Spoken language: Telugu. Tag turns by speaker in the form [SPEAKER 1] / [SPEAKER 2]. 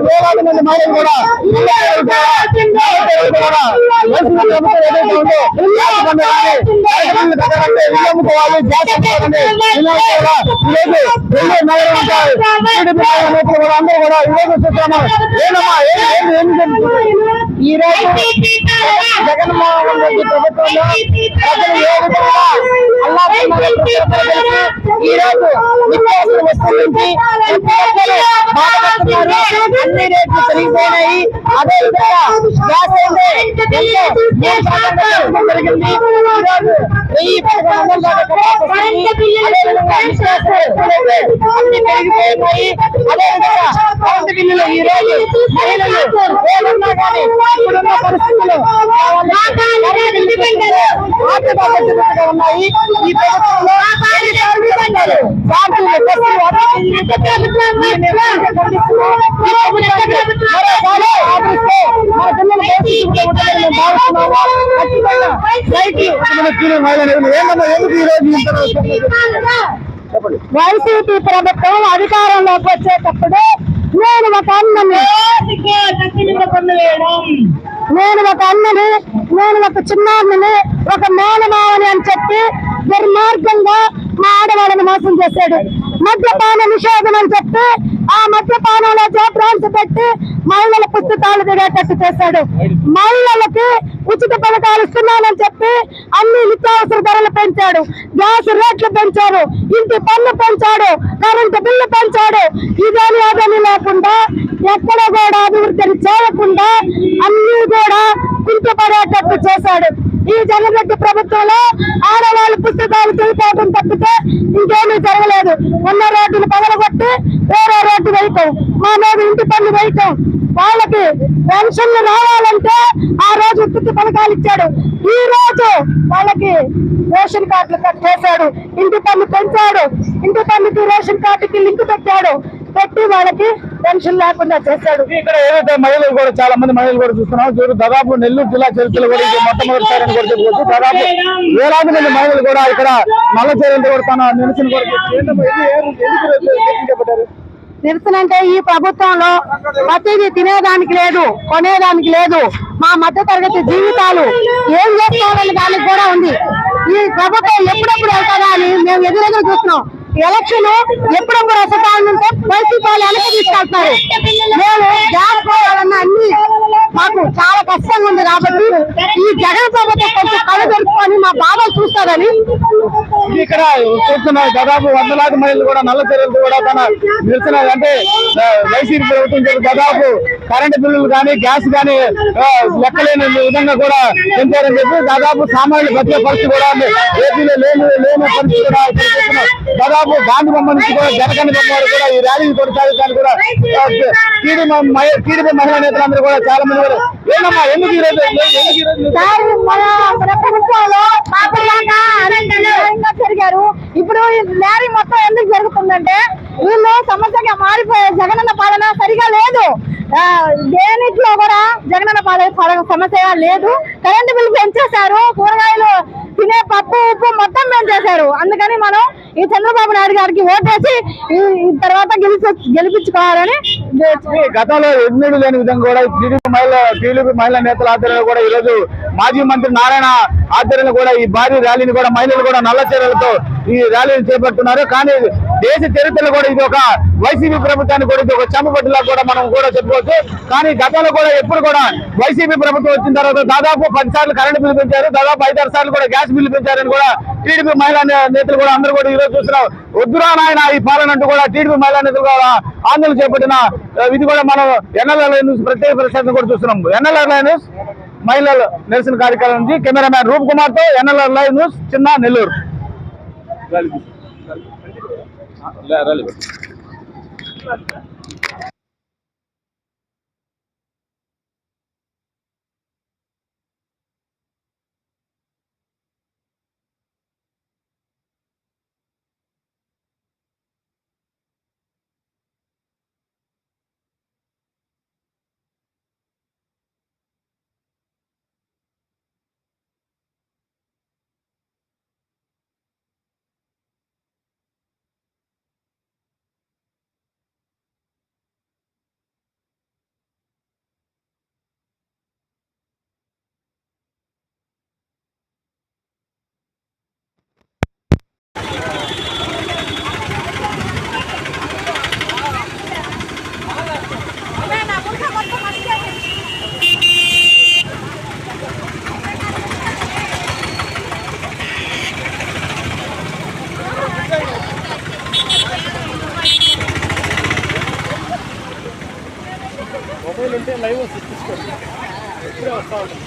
[SPEAKER 1] వేలాది మంది మహిళలు కూడా ఈ రోజు జగన్మోహన్ రెడ్డి ప్రభుత్వంలో ప్రజలు ఏ విధంగా ఈ రోజు నిత్యావసర వస్తువుల నుంచి ప్రతి ఒక్కరు బాధపడుతున్నారు. అన్ని రేట్లు పెరిగిపోయినాయి. అదే విధంగా గ్యాస్ అయితే ఎంతో జరిగింది ఈ రోజు వెయ్యి పదకొండు. అదే విధంగా నిత్యావసర వస్తువులు అయితే అన్ని పెరిగిపోయినాయి. అదే విధంగా కరెంటు బిల్లులు ఈ రోజు మహిళలు కానీ ఇప్పుడున్న పరిస్థితుల్లో ఆర్థిక ఉన్నాయి. ఈ ప్రభుత్వంలో
[SPEAKER 2] వైసీపీ ప్రభుత్వం అధికారంలోకి వచ్చేటప్పుడు నేను ఒక అన్నని నేను ఒక అన్నని నేను ఒక చిన్నాన్నని ఒక మేనమావని అని చెప్పి దుర్మార్గంగా మా ఆడవాళ్ళని మోసం చేశాడు. మద్యపాన నిషేధం అని చెప్తే ఆ మద్యపానంలో జోబ్రాన్స్ పెట్టి మహిళల పుస్తకాలు దిగేటట్టు చేశాడు. మహిళలకి ఉచిత పథకాలు ఇస్తున్నానని చెప్పి అన్ని నిత్యావసర ధరలు పెంచాడు. గ్యాస్ రేట్లు పెంచాడు. ఇంటి పన్ను పెంచాడు. కరెంటు బిల్లు పెంచాడు. ఇదని అదని లేకుండా ఎక్కడ కూడా అభివృద్ధిని చేయకుండా అన్ని కూడా కుంటుపడేటట్టు చేశాడు. ఈ జగన్రెడ్డి ప్రభుత్వంలో ఆడవాళ్ళు పుస్తకాలు తెలిపోవడం తప్పితే ఇంకేమీ జరగలేదు. ఉన్న రోడ్డును పగలగొట్టి వేరే రోడ్డు వేయటం మా మీద ఇంటి పన్ను వేయటం వాళ్ళకి పెన్షన్లు రావాలంటే ఆ రోజు ఉత్పత్తి పథకాలు ఇచ్చాడు. ఈ రోజు వాళ్ళకి రేషన్ కార్డులు కట్ చేశాడు ఇంటి పన్ను పెంచాడు. ఇంటి పన్నుకి రేషన్ కార్డుకి లింక్ పెట్టాడు. పెట్టి వాళ్ళకి పెన్షన్ లేకుండా చేశాడు
[SPEAKER 1] ఇక్కడ ఏదైతే మహిళలు కూడా చాలా మంది మహిళలు కూడా చూస్తున్నాం చూడు దాదాపు నెల్లూరు జిల్లా చరిత్రలో కూడా ఇది మొట్టమొదటిసారి అని కూడా చెప్పుకోవచ్చు. దాదాపు వేలాది మంది మహిళలు కూడా ఇక్కడ నల్ల చీరలతో కూడా తన నిరసన కూడా?
[SPEAKER 2] నిరసన అంటే ఈ ప్రభుత్వంలో ప్రతిదీ తినేదానికి లేదు కొనేదానికి లేదు. మా మధ్య తరగతి జీవితాలు ఏం చేసుకోవాలని దానికి కూడా ఉంది. ఈ ప్రభుత్వం ఎప్పుడెప్పుడు వెళ్తారా అని మేము ఎదురెదురు చూస్తున్నాం. ఎలక్షన్ ఎప్పుడెప్పుడు వస్తానంటే వైసీపీ వాళ్ళు వెనక్కి తీసుకెళ్తున్నారు. మేము గ్యాస్ పోవాలన్న అన్ని మాకు చాలా కష్టంగా ఉంది కాబట్టి ఈ జగన్ ప్రభుత్వం కొంచెం కళ్ళు తెరుచుకొని మా బాధలు చూస్తారని
[SPEAKER 1] ఇక్కడ చూస్తున్న దాదాపు వందలాది మహిళలు కూడా నల్ల చర్యలు కూడా తన నిరసన అంటే వైసీపీ ప్రభుత్వం దాదాపు కరెంటు బిల్లులు కానీ గ్యాస్ కానీ లెక్కలేని విధంగా కూడా పెంచారని చెప్పి దాదాపు సామాన్యులు బతికే పరిస్థితి కూడా ఏపీలో లేని లేని పరిస్థితి కూడా ఇక్కడ చూస్తున్నాం. దాదాపు గాంధీ బొమ్మ నుంచి కూడా జనగణ బొమ్మ వరకు కూడా ఈ ర్యాలీని కొనసాగించడానికి కూడా టీడీ టీడీపీ మహిళా నేతలందరూ కూడా చాలా మంది కూడా. ఏంటమ్మా ఎందుకు ఈ రోజు
[SPEAKER 2] మన ప్రభుత్వంలో జరిగారు ఇప్పుడు ఈ ర్యాలీ మొత్తం ఎందుకు జరుగుతుందంటే వీళ్ళు సమస్యగా మారిపోయే జగనన్న పాలన సరిగా లేదు. దేనిట్లో కూడా జగనన్న పాలన సమస్యగా సమస్య లేదు. కరెంటు బిల్లు పెంచేశారు కూరగాయలు తినే పప్పు ఉప్పు మొత్తం పెంచేశారు అందుకని మనం ఈ చంద్రబాబు నాయుడు గారికి ఓటేసి ఈ- తర్వాత గెలిచి గెలిపించుకోవాలని
[SPEAKER 1] గతంలో ఎన్నడూ లేని విధంగా కూడా టీడీపీ మహిళా టీడీపీ మహిళా నేతల ఆధ్వర్యంలో కూడా ఈ రోజు మాజీ మంత్రి నారాయణ ఆధ్వర్యంలో కూడా ఈ భారీ ర్యాలీని కూడా మహిళలు కూడా నల్ల చీరలతో ఈ ర్యాలీని చేపడుతున్నారు. కానీ దేశ చరిత్రలో కూడా ఇది ఒక వైసీపీ ప్రభుత్వానికి కూడా ఇది ఒక చెంపబట్టులా కూడా మనం కూడా చెప్పుకోవచ్చు. కానీ గతంలో కూడా ఎప్పుడు కూడా వైసీపీ ప్రభుత్వం వచ్చిన తర్వాత దాదాపు పది సార్లు కరెంటు బిల్లు పెంచారు. దాదాపు ఐదారు సార్లు కూడా గ్యాస్ బిల్లు పెంచారని కూడా టీడీపీ మహిళా నేతలు కూడా అందరూ కూడా ఈరోజు చూస్తున్నారు. చూస్తున్నాం వద్దురా నాయన ఈ పాలన అంటూ కూడా టీడీపీ మహిళా నేతలు కూడా ఆందోళన చేపట్టిన ఇది కూడా మనం ఎన్ఎల్ఆర్ న్యూస్ ప్రత్యేక ప్రశాంతం కూడా చూస్తున్నాం. ఎన్ఎల్ఆర్ న్యూస్ మహిళల నిరసన కార్యక్రమం నుంచి కెమెరామ్యాన్ రూప్ కుమార్తో ఎన్ఎల్ఆర్ లైవ్ న్యూస్ చిన్న నెల్లూరు. لا ريليفنت మొబైల్ ఉంటే లైవ్ వస్తుంది తీసుకోండి. ఇప్పుడే వస్తా ఉంటుంది